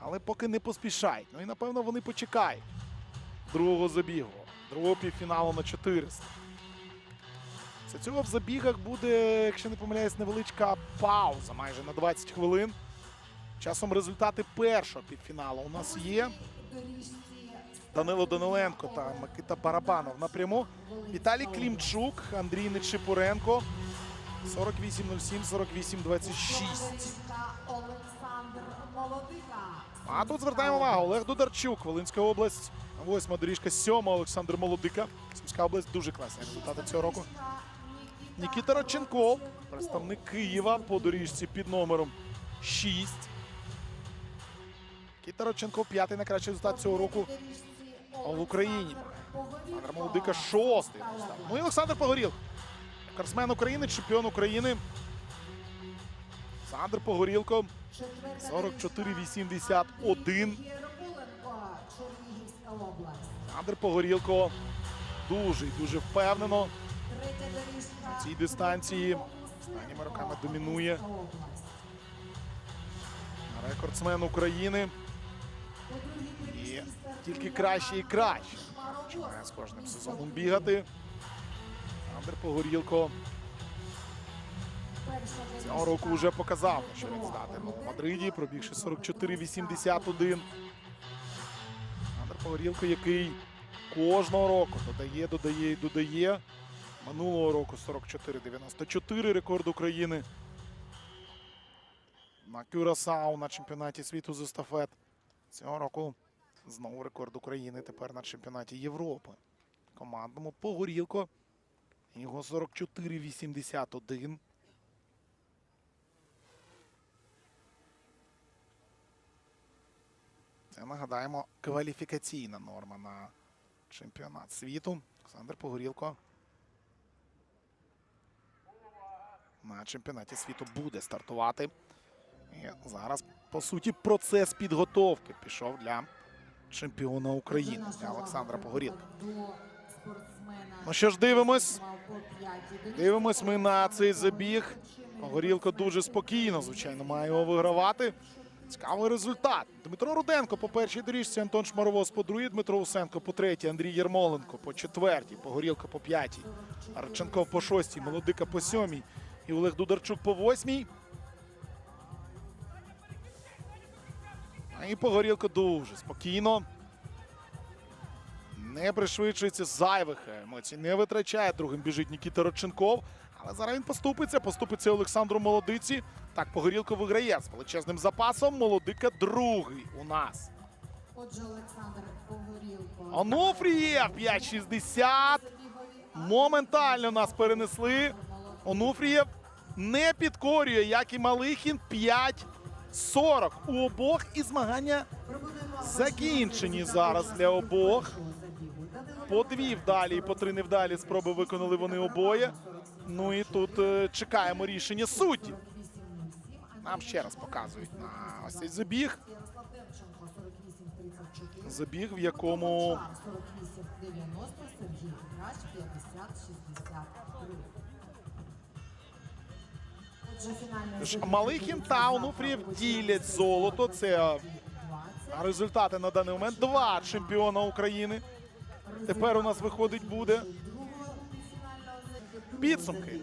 Але поки не поспішають. Ну і напевно вони почекають другого забігу, другого півфіналу на 400. Після цього в забігах буде, якщо не помиляюсь, невеличка пауза майже на 20 хвилин. Часом результати першого півфіналу у нас є. Данило Даниленко та Микита Барабанов напряму. Віталій Клімчук, Андрій Нечипоренко. 48-07, 48-26. Олександр Молодика. А тут звертаємо увагу. Олег Дударчук, Волинська область. Восьма доріжка, сьома Олександр Молодика. Сумська область дуже класні результати цього року. Нікіта Родченков, представник Києва по доріжці під номером 6. Нікіта Родченков, п'ятий найкращий результат цього року в Україні. Олександр Молодика шостий. Ну і Олександр Погорілко. Корсмен України, чемпіон України. Олександр Погорілко. 44-81. Єрмоленко, Олександр Погорілко дуже дуже впевнено на цій дистанції. Останніми роками домінує рекордсмен України. І тільки краще і краще. Починає з кожним сезоном бігати. Олександр Погорілко цього року вже показав, що він здатен у Мадриді, пробігши 44-81. Олександр Погорілко, який кожного року додає, додає і додає. Минулого року 44-94 рекорд України. На Кюрасау на чемпіонаті світу з естафет. Цього року знову рекорд України тепер на чемпіонаті Європи. Командному Погорілко. Його 44-81. Нагадаємо кваліфікаційна норма на чемпіонат світу. Олександр Погорілко на чемпіонаті світу буде стартувати. І зараз, по суті, процес підготовки пішов для чемпіона України, для Олександра Погорілка. Ну що ж, дивимось. Дивимось ми на цей забіг. Погорілко дуже спокійно, звичайно, має його вигравати. Цікавий результат. Дмитро Руденко по першій доріжці, Антон Шмаровоз по другій, Дмитро Усенко по третій, Андрій Єрмоленко по четвертій, Погорілко по п'ятій, Арченков по шостій, Молодика по сьомій і Олег Дударчук по восьмій. І Погорілко дуже спокійно. Не пришвидшується зайвих емоцій, не витрачає. Другим біжить Нікіта Родченков. Але зараз він поступиться. Поступиться Олександру Молодиці. Так, Погорілко виграє з величезним запасом. Молодика другий у нас. Отже, Олександр Погорілко. Онуфрієв 5,60. Моментально нас перенесли. Онуфрієв не підкорює, як і Малихін 5,40. У обох і змагання закінчені зараз для обох. По дві вдалі і по три невдалі спроби виконали вони обоє. Ну і тут е, чекаємо рішення суддів. Нам ще раз показують на ось цей забіг. Ярослав Демченко, 48-34. Забіг, в якому 48-90, Сергій Грач, 50-63. Отже, фінальний Тож Малихін та Онуфрієв ділять золото. Це результати на даний момент. Два чемпіона України. Тепер у нас виходить буде. Підсумки.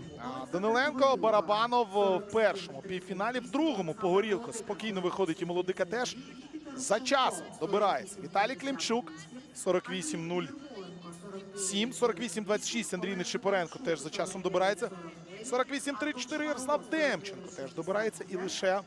Даниленко, Барабанов в першому півфіналі, в другому Погорілко спокійно виходить і молодика теж. За часом добирається Віталій Клімчук 48-0. 7, 48-26 Андрій Нечипоренко теж за часом добирається. 48-34 Ярослав Демченко теж добирається. І лише